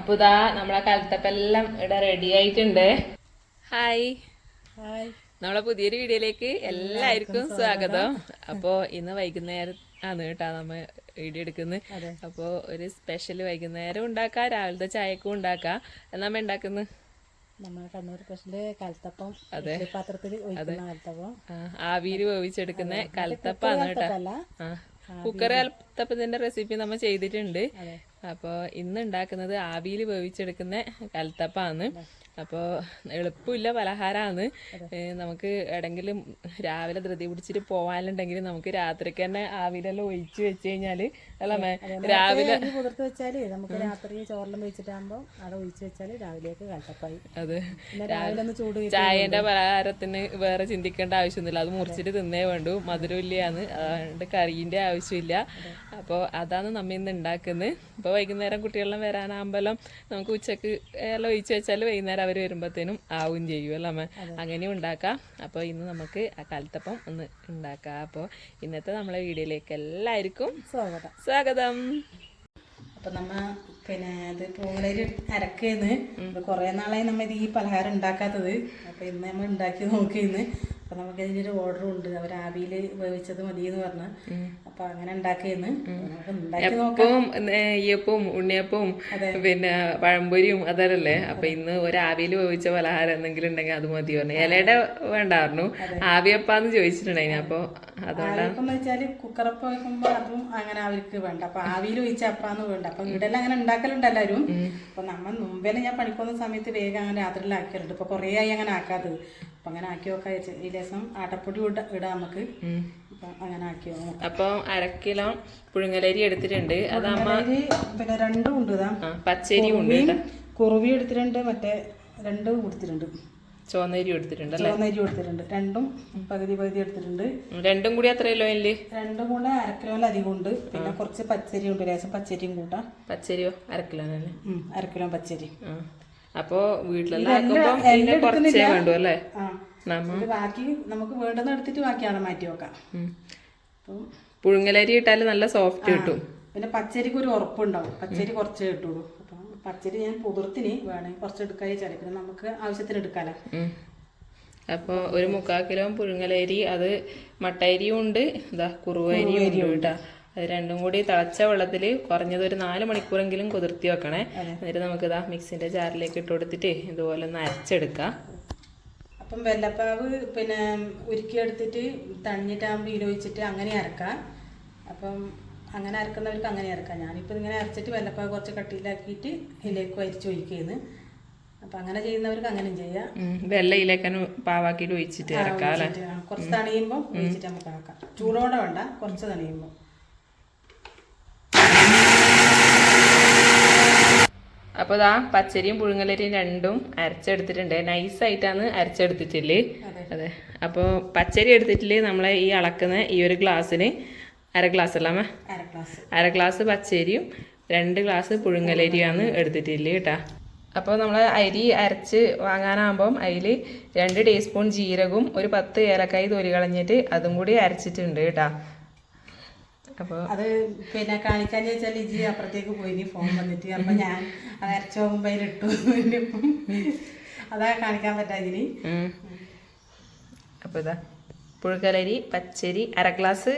അപ്പൊ ഇതാ നമ്മളെ കലത്തപ്പെല്ലാം ഇവിടെ റെഡി ആയിട്ടുണ്ട്. ഹായ് ഹായ് നമ്മളെ പുതിയൊരു വീഡിയോയിലേക്ക് എല്ലാവർക്കും സ്വാഗതം. അപ്പോ ഇന്ന് വൈകുന്നേരം ആണ് കേട്ടോ നമ്മ വീഡിയോ എടുക്കുന്നത് അപ്പോ ഒരു സ്പെഷ്യൽ വൈകുന്നേരം ഉണ്ടാക്കാം രാവിലത്തെ ചായക്കും ഉണ്ടാക്കാം. നമ്മ ഉണ്ടാക്കുന്നത് നമ്മൾ കണ്ണൂർ സ്പെഷ്യൽ കൽത്തപ്പം പാത്രത്തിൽ ആവിയിൽ വേവിച്ചെടുക്കുന്ന കലത്തപ്പാണ് കേട്ടാ. കുക്കർ കലത്തപ്പത്തിന്റെ റെസിപ്പി നമ്മൾ ചെയ്തിട്ടുണ്ട്. അപ്പോൾ ഇന്ന് ഉണ്ടാക്കുന്നത് ആവിയിൽ വേവിച്ചെടുക്കുന്ന കലത്തപ്പാണ് അപ്പോൾ എളുപ്പമില്ല പലഹാരമാണ് നമുക്ക് എവിടെങ്കിലും രാവിലെ ധൃതി പിടിച്ചിട്ട് പോവാനുണ്ടെങ്കിൽ നമുക്ക് രാത്രിക്ക് തന്നെ ആവിലെല്ലാം ഒഴിച്ച് വെച്ച് കഴിഞ്ഞാൽ അല്ല രാവിലെ കുതിർത്ത് വെച്ചാൽ നമുക്ക് രാത്രി ചോറെല്ലാം വെച്ചിട്ടാകുമ്പോൾ അവിടെ ഒഴിച്ച് വെച്ചാൽ രാവിലേക്ക് കട്ടപ്പായി. അത്. രാവിലെ ഒന്ന് ചൂട് ചായന്റെ പലഹാരത്തിന് വേറെ ചിന്തിക്കേണ്ട ആവശ്യമൊന്നുമില്ല. അത് മുറിച്ചിട്ട് തിന്നേ വേണ്ടു. മധുരമില്ലയാണ്. അതുകൊണ്ട് കറീന്റെ ആവശ്യമില്ല. അപ്പോൾ അതാണ് നമ്മ ഇന്ന് ഉണ്ടാക്കുന്നത് ഇപ്പോൾ വൈകുന്നേരം കുട്ടികളെല്ലാം വരാനാകുമ്പോഴും നമുക്ക് ഉച്ചയ്ക്ക് എല്ലാം ഒഴിച്ച് വെച്ചാൽ വൈകുന്നേരം അവർ വരുമ്പോഴത്തേനും ആവും ചെയ്യും അല്ലേ അമ്മ? അങ്ങനെയും ഉണ്ടാക്കാം. അപ്പോൾ ഇന്ന് നമുക്ക് ആ കാലത്തപ്പം ഒന്ന് ഉണ്ടാക്കാം. അപ്പോൾ ഇന്നത്തെ നമ്മളെ വീഡിയോയിലേക്ക് എല്ലാവർക്കും സ്വാഗതം. സ്വാഗതം. അപ്പം നമ്മ പിന്നെ ഇത് പൂളയിൽ അരക്കേന്ന്. ഇപ്പൊ കുറേ നാളായി നമ്മൾ ഇത് ഈ പലഹാരം ഉണ്ടാക്കാത്തത്. അപ്പം ഇന്ന് നമ്മൾ ഉണ്ടാക്കി നോക്കിന്ന് അപ്പൊ നമുക്ക് ഇതിനൊരു ഓർഡറും ഉണ്ട്. അവർ ആവിയിൽ വേവിച്ചത് മതി എന്ന് പറഞ്ഞു അപ്പൊ അങ്ങനെ ഉണ്ടാക്കിയെന്ന്. അപ്പം നെയ്യപ്പവും ഉണ്ണിയപ്പവും പിന്നെ പഴംപൊരിയും അതല്ലേ അപ്പൊ ഇന്ന് ഒരു ആവിയിൽ വേവിച്ച പലഹാരം എന്തെങ്കിലും ഉണ്ടെങ്കിൽ അത് മതി പറഞ്ഞു. ഇലയുടെ വേണ്ടായിരുന്നു. ആവിയപ്പാന്ന് ചോദിച്ചിട്ടുണ്ടായിന്. അപ്പൊ അതുകൊണ്ടാണ് കുക്കറപ്പം വെക്കുമ്പോ അതും അങ്ങനെ അവർക്ക് വേണ്ട. അപ്പൊ ആവിയിൽ ഒഴിച്ച അപ്പാന്ന് വേണ്ട. അപ്പൊ വീടെല്ലാം അങ്ങനെ ഉണ്ടാക്കലുണ്ട് എല്ലാവരും. അപ്പൊ നമ്മൾ മുമ്പേ ഞാൻ പണിക്കുന്ന സമയത്ത് വേഗം അങ്ങനെ രാത്രിയിലാക്കലുണ്ട് ഇപ്പൊ കുറേ ആയി അങ്ങനെ ആക്കാത്തത്. അപ്പൊ അങ്ങനെ ആക്കി നോക്കാം ഈ ആട്ടപ്പൊടി ഇട നമുക്ക്. അപ്പൊ അങ്ങനെ ആക്കി അപ്പൊ അരക്കിലോ പുഴുങ്ങലരി എടുത്തിട്ടുണ്ട്. അതമ്മ പിന്നെ രണ്ടും ഉണ്ട് പച്ചരി ഉണ്ട് കുറുവി എടുത്തിട്ടുണ്ട്. മറ്റേ രണ്ടും കൊടുത്തിട്ടുണ്ട്. ചുവന്നരി എടുത്തിട്ടുണ്ടല്ലേ ചുവന്നരി എടുത്തിട്ടുണ്ട്. രണ്ടും പകുതി പകുതി എടുത്തിട്ടുണ്ട്. രണ്ടും കൂടി അത്ര കിലോ ഇല്ലേ രണ്ടും കൂടെ അരക്കിലോയിൽ അധികം ഉണ്ട്. പിന്നെ കുറച്ച് പച്ചരി ഉണ്ട്. ലേശം പച്ചരിയും കൂട്ടാം. പച്ചരിയോ? അരക്കിലോ തന്നെ ഉം, അരക്കിലോ പച്ചരി. അപ്പോ വീട്ടിലെല്ലാം ആക്കുമ്പോ കുറച്ചേ വേണ്ടു അല്ലേ? ബാക്കി നമുക്ക് വേണ്ടെന്ന് എടുത്തിട്ട് ബാക്കി അവിടെ മാറ്റി വെക്കാം. പുഴുങ്ങലരി ഇട്ടാൽ നല്ല സോഫ്റ്റ് കിട്ടും. പിന്നെ പച്ചരിക്ക് ഒരു ഉറപ്പുണ്ടാവും. പച്ചരി കുറച്ചേ കിട്ടുള്ളൂ. അപ്പം പച്ചരി ഞാൻ പുതിർത്തിന് വേണമെങ്കിൽ കുറച്ച് എടുക്കാതെ പിന്നെ നമുക്ക് ആവശ്യത്തിന് എടുക്കാലോ. അപ്പോൾ അപ്പൊ ഒരു മുക്കാൽ കിലോ പുഴുങ്ങലരി അത് മട്ടരിയും ഉണ്ട്. ഇതാ കുറുവരിയും ഉണ്ട് കേട്ടോ. അത് രണ്ടും കൂടി തിളച്ച വെള്ളത്തിൽ കുറഞ്ഞത് ഒരു നാല് മണിക്കൂറെങ്കിലും കുതിർത്തി വെക്കണേ. എന്നിട്ട് നമുക്ക് ഇതാ മിക്സിന്റെ ജാറിലേക്ക് ഇട്ട് കൊടുത്തിട്ട് ഇതുപോലെ ഒന്ന് അരച്ചെടുക്കാം. അപ്പം വെല്ലപ്പാവ് പിന്നെ ഉരുക്കിയെടുത്തിട്ട് തണിഞ്ഞിട്ടാകുമ്പോൾ ഒഴിച്ചിട്ട് അങ്ങനെ അരക്കാം. അപ്പം അങ്ങനെ അരക്കുന്നവർക്ക് അങ്ങനെ അരക്കാം. ഞാനിപ്പോൾ ഇങ്ങനെ അരച്ചിട്ട് വെല്ലപ്പാവ് കുറച്ച് കട്ടിയിലാക്കിയിട്ട് ഇതിലേക്ക് അരിച്ച് ഒഴിക്കുന്നു. അപ്പം അങ്ങനെ ചെയ്യുന്നവർക്ക് അങ്ങനെയും ചെയ്യാം. വെള്ളയിലേക്ക് പാവാക്കിയിട്ട് ഒഴിച്ചിട്ട് കുറച്ച് തണിയുമ്പോൾ ഒഴിച്ചിട്ട് നമുക്ക് ആക്കാം. ചൂടോടെ വേണ്ട കുറച്ച് തണിയുമ്പോൾ അപ്പോൾ ഇതാ പച്ചരിയും പുഴുങ്ങലരിയും രണ്ടും അരച്ചെടുത്തിട്ടുണ്ട്. നൈസായിട്ടാണ് അരച്ചെടുത്തിട്ടില്ലേ? അതെ. അപ്പോൾ പച്ചരി എടുത്തിട്ടില്ലേ നമ്മളെ ഈ അളക്കുന്ന ഈ ഒരു ഗ്ലാസ്സിന്? അര ഗ്ലാസ് അല്ലാമേ അര ഗ്ലാസ്. പച്ചരിയും രണ്ട് ഗ്ലാസ് പുഴുങ്ങലരിയാണ് എടുത്തിട്ടില്ലേ കേട്ടാ. അപ്പോൾ നമ്മൾ അരി അരച്ച് വാങ്ങാനാകുമ്പം അതിൽ രണ്ട് ടീസ്പൂൺ ജീരകവും ഒരു പത്ത് ഏലക്കായി തൊലി കളഞ്ഞിട്ട് അതും കൂടി അരച്ചിട്ടുണ്ട് കേട്ടാ. അത് പിന്നെ കാണിക്കാൻ ചോദിച്ചാൽ ഇജി അപ്പുറത്തേക്ക് പോയി നീ ഫോൺ വന്നിട്ട്. അപ്പൊ ഞാൻ അത് അരച്ച പോകുമ്പോൾ അതാ കാണിക്കാൻ പറ്റാതിന് അപ്പൊ ഇതാ പുഴുക്കലരി പച്ചരി അര ഗ്ലാസ്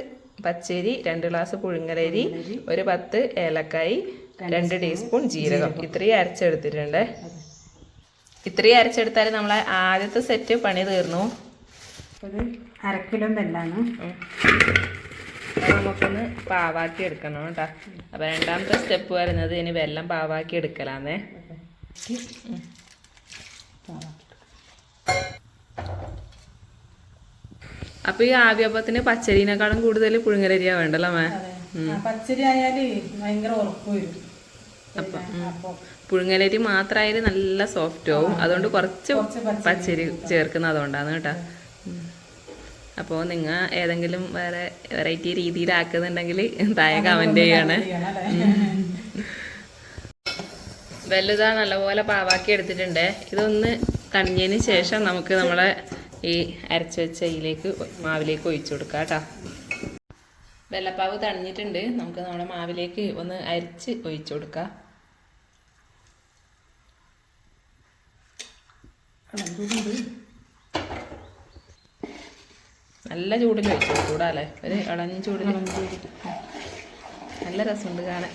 പച്ചരി രണ്ട് ഗ്ലാസ് പുഴുങ്ങലരി ഒരു പത്ത് ഏലക്കായി രണ്ട് ടീസ്പൂൺ ജീരകം. ഇത്രയും അരച്ചെടുത്തിട്ടുണ്ട്. ഇത്രയും അരച്ചെടുത്താൽ നമ്മളെ ആദ്യത്തെ സെറ്റ് പണി തീർന്നു. അര കിലോ. അത് നമുക്കൊന്ന് പാവാക്കി എടുക്കണം കേട്ടോ. അപ്പോൾ രണ്ടാമത്തെ സ്റ്റെപ്പ് വരുന്നത് ഇനി വെള്ളം പാവാക്കി എടുക്കലാന്നേ. അപ്പൊ ഈ ആവിയപ്പത്തിന് പച്ചരിനേക്കാളും കൂടുതൽ പുഴുങ്ങലരിയാ വേണ്ടല്ലോ മേ പച്ചരി ആയാൽ ഭയങ്കര ഉറപ്പ് വരും. അപ്പം പുഴുങ്ങലരി മാത്രമായാലും നല്ല സോഫ്റ്റ് ആവും. അതുകൊണ്ട് കുറച്ച് പച്ചരി ചേർക്കുന്നത് അതുകൊണ്ടാണ് കേട്ടോ. അപ്പോ നിങ്ങൾ ഏതെങ്കിലും വേറെ വെറൈറ്റി രീതിയിലാക്കുന്നുണ്ടെങ്കിൽ താഴെ കമന്റ് ചെയ്യണേ. വലുതാ നല്ലപോലെ പാവാക്കി എടുത്തിട്ടുണ്ട്. ഇതൊന്ന് കണിഞ്ഞതിന് ശേഷം നമുക്ക് നമ്മളെ ഈ അരച്ചു വെച്ച ഇതിലേക്ക് മാവിലേക്ക് ഒഴിച്ചു കൊടുക്കാം കേട്ടോ. വെള്ളപ്പാവ് തണിഞ്ഞിട്ടുണ്ട്. നമുക്ക് നമ്മുടെ മാവിലേക്ക് ഒന്ന് അരിച്ച് ഒഴിച്ചു കൊടുക്കാം. നല്ല ചൂടിൽ വെച്ചു ചൂടാല്ലേ? ഒരു ഇളഞ്ഞ ചൂടിൽ നല്ല രസമുണ്ട് കാണാൻ.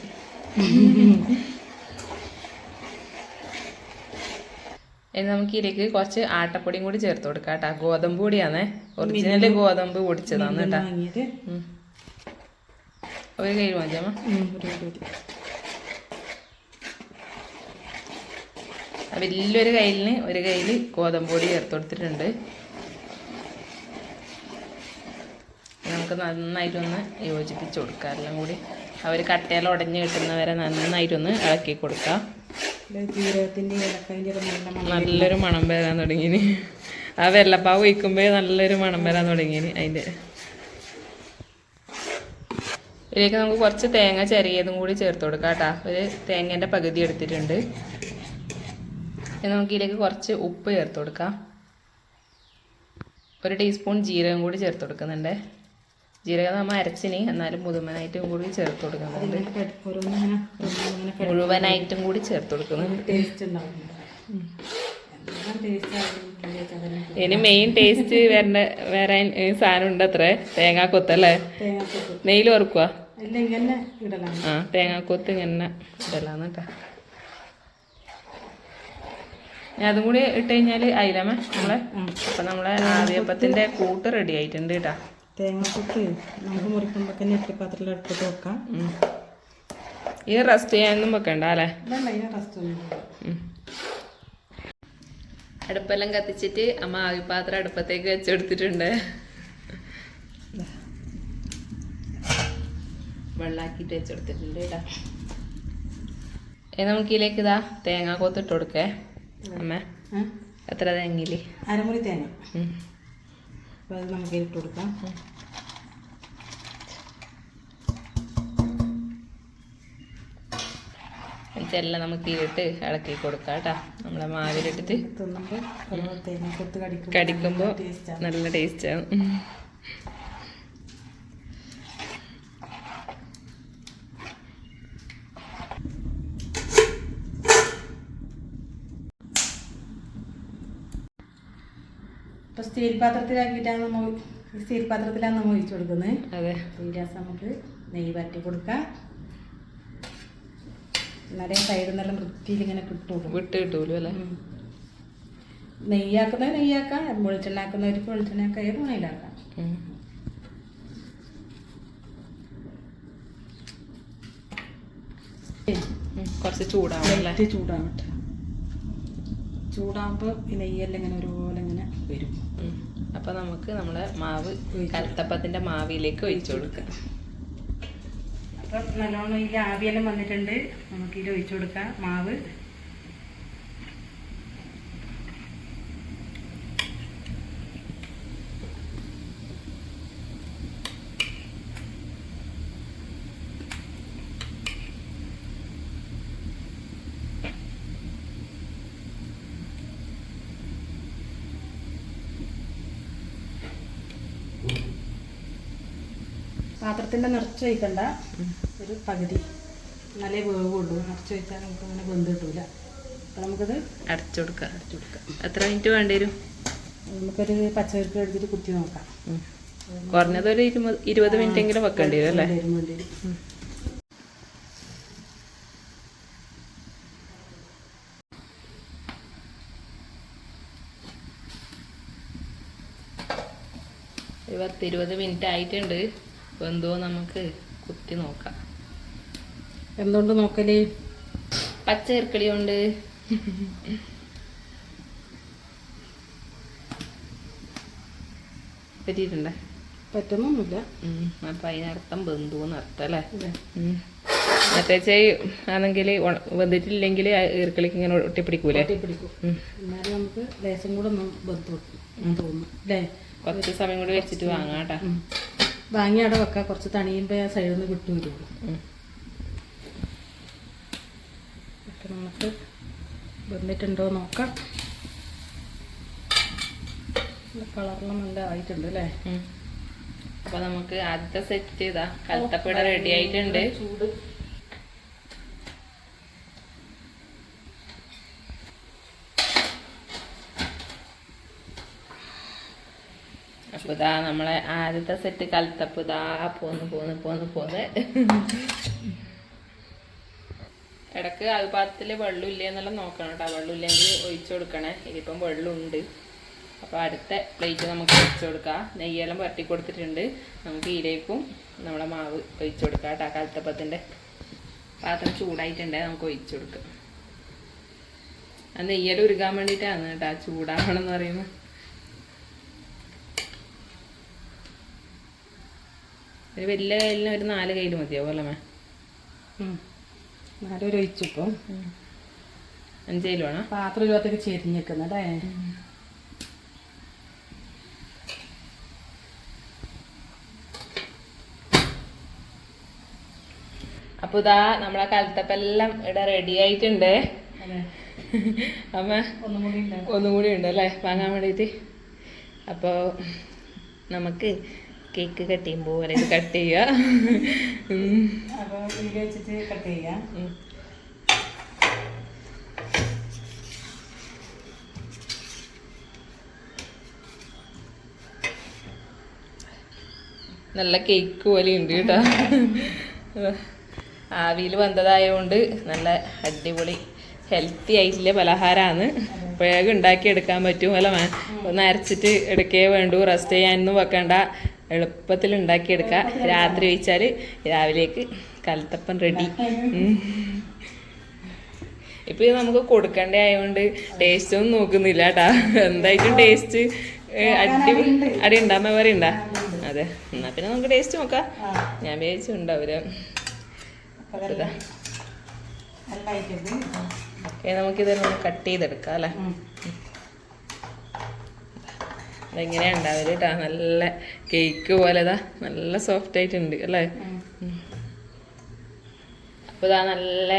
ഇനി നമുക്ക് ഇതിലേക്ക് കുറച്ച് ആട്ടപ്പൊടിയും കൂടി ചേർത്ത് കൊടുക്കാം കേട്ടോ. ഗോതമ്പ് പൊടിയാണേ. ഒറിജിനൽ ഗോതമ്പ് പൊടിച്ചതാണ് കേട്ടോ. ഒരു കൈ മതിയമ്മ വലിയൊരു കയ്യിലിന് ഒരു കയ്യിൽ ഗോതമ്പ് പൊടി ചേർത്ത് കൊടുത്തിട്ടുണ്ട്. നമുക്ക് നന്നായിട്ടൊന്ന് യോജിപ്പിച്ച് കൊടുക്കാം. എല്ലാം കൂടി അവർ കട്ടയിൽ ഉടഞ്ഞ് കിട്ടുന്നവരെ നന്നായിട്ടൊന്ന് ഇളക്കി കൊടുക്കാം. നല്ലൊരു മണം വരാൻ തുടങ്ങിയിന് ആ വെള്ളപ്പാവ് ഒഴിക്കുമ്പോൾ നല്ലൊരു മണം വരാൻ തുടങ്ങി അതിന്റെ. ഇതിലേക്ക് നമുക്ക് കുറച്ച് തേങ്ങ ചെറിയതും കൂടി ചേർത്ത് കൊടുക്കാം കേട്ടോ. ഒരു തേങ്ങേന്റെ പകുതി എടുത്തിട്ടുണ്ട്. നമുക്ക് ഇതിലേക്ക് കുറച്ച് ഉപ്പ് ചേർത്ത് കൊടുക്കാം. ഒരു ടീസ്പൂൺ ജീരകം കൂടി ചേർത്ത് കൊടുക്കുന്നുണ്ട്. ജീരകം നമ്മൾ അരച്ചിന് എന്നാലും മുതുമനായിട്ടും കൂടി ചേർത്ത് കൊടുക്കുന്നുണ്ട്. മുഴുവനായിട്ടും കൂടി ചേർത്ത് കൊടുക്കുന്നുണ്ട്. ഇനി മെയിൻ ടേസ്റ്റ് വരേണ്ട വേറെ ഈ സാധനം ഉണ്ട് അത്രേ തേങ്ങാക്കൊത്തല്ലേ തേങ്ങാക്കൊത്ത്. നെയ്യിൽ ഓർക്കുക ആ തേങ്ങാക്കൊത്ത് ഇങ്ങനെ ഇടലാന്ന് കേട്ടോ. ഞാൻ അതും കൂടി ഇട്ട് കഴിഞ്ഞാൽ അയിലമ്മ നമ്മളെ? അപ്പം നമ്മളെ ആദ്യപ്പത്തിന്റെ കൂട്ട് റെഡി ആയിട്ടുണ്ട് കേട്ടോ. തേങ്ങാക്കൊത്ത് നമുക്ക് മുറിക്കുമ്പോൾ തന്നെ പാത്രത്തിൽ എടുത്തിട്ട് വെക്കാം. ഈ ഇത് റെസ്റ്റ് ചെയ്യാനൊന്നും വെക്കണ്ട അല്ലേ. അടുപ്പെല്ലാം കത്തിച്ചിട്ട് അമ്മ ആവി പാത്രം അടുപ്പത്തേക്ക് വെച്ചെടുത്തിട്ടുണ്ട്. വെള്ളാക്കിട്ട് വെച്ചെടുത്തിട്ടുണ്ട് കേട്ടോ ഇനി നമുക്ക് ഇതിലേക്ക് ഇതാ തേങ്ങ കൊത്തിട്ട് കൊടുക്കേ. അമ്മ? എത്ര തേങ്ങയിൽ അരമുറി തേങ്ങ. അപ്പോൾ അത് നമുക്ക് ഇട്ട് കൊടുക്കാം. ഇതെല്ലാം നമുക്ക് ഇട്ട് ഇളക്കി കൊടുക്കാം കേട്ടോ. നമ്മളെ മാവിലിട്ടിട്ട് കടിക്കുമ്പോൾ നല്ല ടേസ്റ്റാണ് ഇപ്പോൾ സ്റ്റീൽ പാത്രത്തിലാക്കിയിട്ടാണ് നമ്മൾ സ്റ്റീൽ പാത്രത്തിലാണ് നമ്മൾ ഒഴിച്ചു കൊടുക്കുന്നത്? അതെ. ഗ്യാസ് നമുക്ക് നെയ്യ് പറ്റി കൊടുക്കാം. എന്നാലേ സൈഡിൽ നല്ല വൃത്തിയിൽ ഇങ്ങനെ കിട്ടുള്ളൂ. വിട്ട് കിട്ടൂലോ അല്ലേ? നെയ്യാക്കുന്ന നെയ്യാക്കാം വെളിച്ചെണ്ണ ആക്കുന്നവർക്ക് വെളിച്ചെണ്ണ ഏത് മണയിലാക്കാം. കുറച്ച് ചൂടാവും ചൂടാവട്ടെ. ചൂടാകുമ്പോൾ ഈ നെയ്യെല്ലാം ഇങ്ങനെ ഒരുപോലെ വരും. അപ്പോൾ അപ്പൊ നമുക്ക് നമ്മളെ മാവ് ഒഴിച്ച് മാവിയിലേക്ക് മാവിലേക്ക് ഒഴിച്ചു കൊടുക്കാം. അപ്പം നല്ലോണം ഈ ആവിയെല്ലാം വന്നിട്ടുണ്ട്. നമുക്ക് ഇതിൽ ഒഴിച്ചു കൊടുക്കാം. മാവ്. പാത്രത്തിന്റെ നിറച്ച് വയ്ക്കണ്ട ഒരു പകുതി. നല്ല വേവുള്ളൂ. നിറച്ച് വെച്ചാൽ നമുക്ക് അങ്ങനെ വെന്ത് കിട്ടൂല. അപ്പം നമുക്കത് അടച്ചു കൊടുക്കാം. അടച്ചു കൊടുക്കാം. എത്ര മിനിറ്റ് വേണ്ടി വരും? നമുക്കൊരു പച്ചക്കറിക്ക് എടുത്തിട്ട് കുത്തി നോക്കാം. കുറഞ്ഞതൊരു കുറഞ്ഞത് ഒരു ഇരുപത് ഇരുപത് മിനിറ്റ് എങ്കിലും വെക്കേണ്ടി വരും അല്ലേ? ഇരുപത്തിരുപത് പത്ത് ഇരുപത് മിനിറ്റ് ആയിട്ടുണ്ട്. വെന്തോ നമുക്ക് കുത്തി നോക്കാം. എന്തുകൊണ്ട് നോക്കൽ? പച്ച ഇറക്കളി കൊണ്ട് പറ്റിയിട്ടുണ്ടേ? പറ്റുന്നൊന്നുമില്ല. അപ്പൊ അതിനർത്ഥം ബന്ധു എന്നർത്ഥം അല്ലേ? ഇല്ലേ? മറ്റേ ആണെങ്കിൽ വെന്തിട്ടില്ലെങ്കിൽ ഈർക്കളിക്ക് ഇങ്ങനെ ഒട്ടിപ്പിടിക്കൂലേ? ഒട്ടിപ്പിടിക്കും. എന്നാലും നമുക്ക് ലേശം കൂടെ ഒന്ന് ബന്ധു തോന്നുന്നു. അല്ലേ? കുറച്ച് സമയം കൂടി വെച്ചിട്ട് വാങ്ങാം കേട്ടാ. വാങ്ങി അവിടെ വെക്കാം. കുറച്ച് തണിയുമ്പോൾ ആ സൈഡിൽ നിന്ന് വിട്ടു വരുള്ളൂ. അപ്പം നമുക്ക് വന്നിട്ടുണ്ടോ നോക്കാം. കളറെല്ലാം നല്ല ആയിട്ടുണ്ട് അല്ലേ. അപ്പൊ നമുക്ക് ആദ്യത്തെ സെറ്റ് ചെയ്താ. കലത്തപ്പഴ റെഡി ആയിട്ടുണ്ട്. ചൂട്. ഇതാ നമ്മളെ ആദ്യത്തെ സെറ്റ് കലത്തപ്പ് ഇതാ പോന്ന് പോന്ന് പോന്ന് പോന്ന്. ഇടയ്ക്ക് അൽപാത്രത്തിൽ വെള്ളം ഇല്ല എന്നെല്ലാം നോക്കണം കേട്ടോ. വെള്ളം ഇല്ലെങ്കിൽ ഒഴിച്ചു കൊടുക്കണേ. ഇതിപ്പം വെള്ളമുണ്ട്. അപ്പോൾ അടുത്ത പ്ലേറ്റ് നമുക്ക് ഒഴിച്ചു കൊടുക്കാം. നെയ്യെല്ലാം പുരട്ടി കൊടുത്തിട്ടുണ്ട്. നമുക്ക് ഇതിലേക്കും നമ്മളെ മാവ് ഒഴിച്ചു കൊടുക്കാം കേട്ടോ കലത്തപ്പത്തിന്റെ. പാത്രം ചൂടായിട്ടുണ്ടേ നമുക്ക് ഒഴിച്ചു കൊടുക്കാം. ആ നെയ്യൽ ഉരുകാൻ വേണ്ടിയിട്ടാണ് കേട്ടോ ചൂടാവണം എന്ന് പറയുന്നത്. ഒരു വലിയ കയ്യിലിന് ഒരു നാല് കയ്യിൽ മതിയാവും അല്ലേ മേ. നല്ലൊരു ഒഴിച്ചിപ്പം അഞ്ച് കയ്യിൽ വേണം. പാത്രം ഇരുപത്തേക്ക് ചെരിഞ്ഞിക്കുന്നതേ അപ്പൊ ഇതാ നമ്മളെ കലത്തപ്പെല്ലാം ഇവിടെ റെഡി ആയിട്ടുണ്ട്. അമ്മ ഒന്നും കൂടി ഉണ്ട്. ഒന്നും കൂടി ഉണ്ട് അല്ലേ? വാങ്ങാൻ വേണ്ടിയിട്ട്. അപ്പോൾ നമുക്ക് കേക്ക് കട്ട് ചെയ്യുമ്പോൾ പോലെ ഇത് കട്ട് ചെയ്യുക. അപ്പോൾ വീഡിയോ വെച്ചിട്ട് കട്ട് ചെയ്യാം. നല്ല കേക്ക് പോലെ ഉണ്ട് കേട്ടോ. ആവിയിൽ വന്നതായതുകൊണ്ട് നല്ല അടിപൊളി ഹെൽത്തി ആയിട്ടുള്ള പലഹാരമാണ് വേഗം ഉണ്ടാക്കി എടുക്കാൻ പറ്റും. അല്ല ഒന്ന് അരച്ചിട്ട് എടുക്കേ വേണ്ടു. റെസ്റ്റ് ചെയ്യാനൊന്നും വെക്കണ്ട. എളുപ്പത്തിൽ ഉണ്ടാക്കിയെടുക്കുക രാത്രി വെച്ചാൽ രാവിലേക്ക് കലത്തപ്പം റെഡി ഇപ്പൊ ഇത് നമുക്ക് കൊടുക്കേണ്ട ആയതുകൊണ്ട് ടേസ്റ്റ് ഒന്നും നോക്കുന്നില്ല കേട്ടാ എന്തായിട്ടും ടേസ്റ്റ് അടി അടി ഉണ്ടാകുമ്പോൾ വരെ ഉണ്ടാ? അതെ. എന്നാ പിന്നെ നമുക്ക് ടേസ്റ്റ് നോക്കാം. ഞാൻ വിചാരിച്ചു ഉണ്ടാവില്ല ഓക്കെ നമുക്കിത് കട്ട് ചെയ്തെടുക്കാം അല്ലേ? ഉം. അതെങ്ങനെയാ ഉണ്ടാവില്ല കേട്ടാ നല്ല കേക്ക് പോലെതാ നല്ല സോഫ്റ്റ് ആയിട്ടുണ്ട് അല്ലേ? അപ്പൊ അപ്പോൾ ഇതാ നല്ല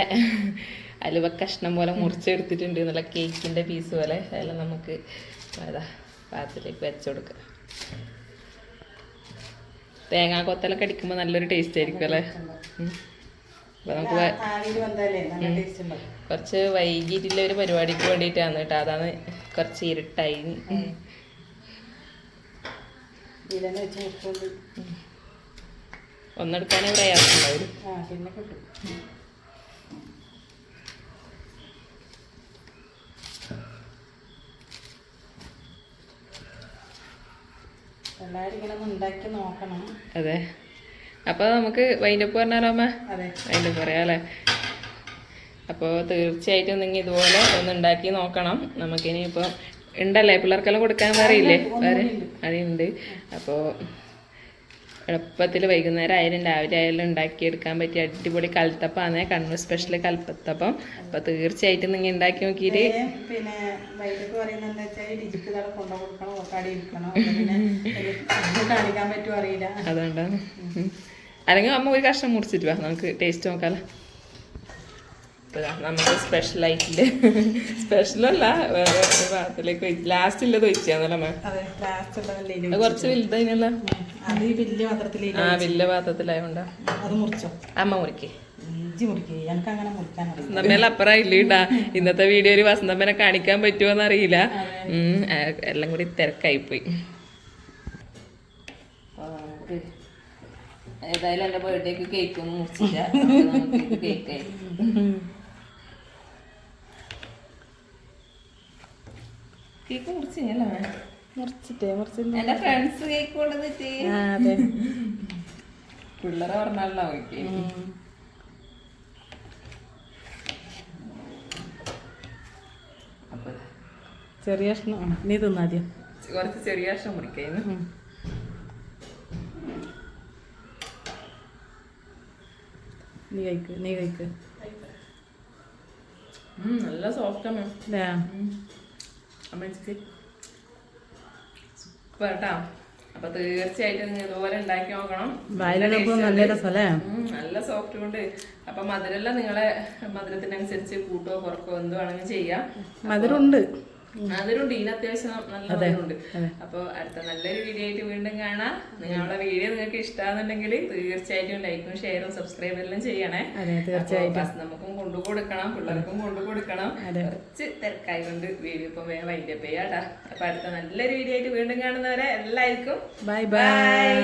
അലുവ കഷ്ണം പോലെ മുറിച്ചെടുത്തിട്ടുണ്ട് നല്ല കേക്കിന്റെ പീസ് പോലെ. അതെല്ലാം നമുക്ക് അതാ പാത്രത്തിലേക്ക് വെച്ചുകൊടുക്ക തേങ്ങാ കൊത്തലൊക്കെ അടിക്കുമ്പോ നല്ലൊരു ടേസ്റ്റ് ആയിരിക്കും അല്ലേ. അപ്പോൾ നമുക്ക് കുറച്ച് വൈകിട്ടുള്ള ഒരു പരിപാടിക്ക് വേണ്ടിയിട്ടാണ് കേട്ടോ അതാണ് കുറച്ച് ഇരുട്ടായി. ഇതിലെന്ന് വെച്ച് മുട്ടുണ്ട് ഒന്നെടുക്കാനേ പ്രയാസമുണ്ടാവും. ആ പിന്നെ കിട്ടും. എല്ലാവരും ഇങ്ങനെ ഉണ്ടാക്കി നോക്കണം. അതെ. അപ്പോൾ നമുക്ക് വൈൻഡപ്പ് പറഞ്ഞാലോ അമ്മ? അതെ. വൈൻഡപ്പ് പറയാം അല്ലേ? അപ്പോൾ തീർച്ചയായിട്ടും നിങ്ങൾ ഇതുപോലെ ഒന്ന് ഉണ്ടാക്കി നോക്കണം. നമുക്കിനി ഇപ്പോൾ ഉണ്ടല്ലേ? പിള്ളേർക്കെല്ലാം കൊടുക്കാൻ പറയില്ലേ വേറെ? അതുണ്ട് അപ്പോൾ എളുപ്പത്തിൽ വൈകുന്നേരം ആയാലും രാവിലെ ആയാലും ഉണ്ടാക്കിയെടുക്കാൻ പറ്റിയ അടിപൊളി കൽത്തപ്പാണ്. കണ്ണൂർ സ്പെഷ്യൽ കൽപ്പത്തപ്പം അപ്പോൾ തീർച്ചയായിട്ടും നിങ്ങൾ ഉണ്ടാക്കി നോക്കിയിട്ട് പിന്നെ വൈകിട്ട് പറയുന്നത് വെച്ചാൽ ഇരിക്കണം. കാണിക്കാൻ പറ്റുമോ അറിയില്ല. അതുകൊണ്ടാണ്. അല്ലെങ്കിൽ അമ്മ ഒരു കഷ്ണം മുറിച്ചിട്ട് വാ. നമുക്ക് ടേസ്റ്റ് നോക്കാലോ. ഇപ്പൊ ദാ നമുക്ക് സ്പെഷ്യൽ ആയിട്ടില്ല? സ്പെഷ്യലല്ല വേറെ പാത്രത്തിലേക്ക് ഭാഗത്തിലേക്ക് ലാസ്റ്റ് ഇല്ലത് ഉള്ളതല്ലേ കുറച്ച് വലുതായിനല്ല? ആ വലിയ പാത്രത്തിലായോണ്ടാ. അമ്മ മുറിക്കേ. വസന്തമ്മേല അപ്പുറം ഇന്നത്തെ വീഡിയോയിൽ വസന്തമ്മനെ കാണിക്കാൻ പറ്റുമോന്ന് അറിയില്ല ഉം, എല്ലാം കൂടി തിരക്കായി പോയി. ഏതായാലും എന്റെ ബർത്ത്ഡേക്ക് കേക്ക് ഒന്നും മുറിച്ചില്ല. കേക്ക് കേക്ക് മുറിച്ചില്ലേ മുറിച്ചിട്ടേ മുറിച്ചില്ല എന്റെ ഫ്രണ്ട്സ് കേക്ക് കൊണ്ടുവന്നിട്ട്. ആ അതെ. പിള്ളേരെ പറഞ്ഞാലോ ഓക്കെ. ചെറിയ കഷ്ണം. നീ തിന്നാദ്യം കുറച്ച് ചെറിയ കഷ്ണം മുറിക്കായിരുന്നു. നീ കഴിക്ക് നീ കഴിക്ക്. നല്ല സോഫ്റ്റ് അമ്മ അമ്മച്ചിക്ക്. സൂപ്പർ കേട്ടോ അപ്പൊ തീർച്ചയായിട്ടും ഇതുപോലെ ഉണ്ടാക്കി നോക്കണം. നല്ല സോഫ്റ്റ് കൊണ്ട് അപ്പൊ മധുരല്ല നിങ്ങളെ മധുരത്തിനനുസരിച്ച് കൂട്ടോ കുറക്കോ എന്തോ ആണെങ്കിലും ചെയ്യാം. മധുരമുണ്ട്. അതിലുണ്ട് ഇതിന് അത്യാവശ്യം നല്ല മധുരമുണ്ട് അപ്പോൾ അടുത്ത നല്ലൊരു വീഡിയോ ആയിട്ട് വീണ്ടും കാണാം. നിങ്ങളുടെ വീഡിയോ നിങ്ങൾക്ക് ഇഷ്ടമാണെന്നുണ്ടെങ്കിൽ തീർച്ചയായിട്ടും ലൈക്കും ഷെയറും സബ്സ്ക്രൈബും എല്ലാം ചെയ്യണേ. തീർച്ചയായിട്ടും. നമുക്കും കൊണ്ടു കൊടുക്കണം പിള്ളേർക്കും കൊണ്ടു കൊടുക്കണം. കുറച്ച് തിരക്കായി കൊണ്ട് വീഡിയോ ഇപ്പം വേഗം വൈകിട്ട് ചെയ്യാട്ടാ അപ്പൊ അടുത്ത നല്ലൊരു വീഡിയോ ആയിട്ട് വീണ്ടും കാണുന്നവരെ എല്ലാവർക്കും ബൈ ബൈ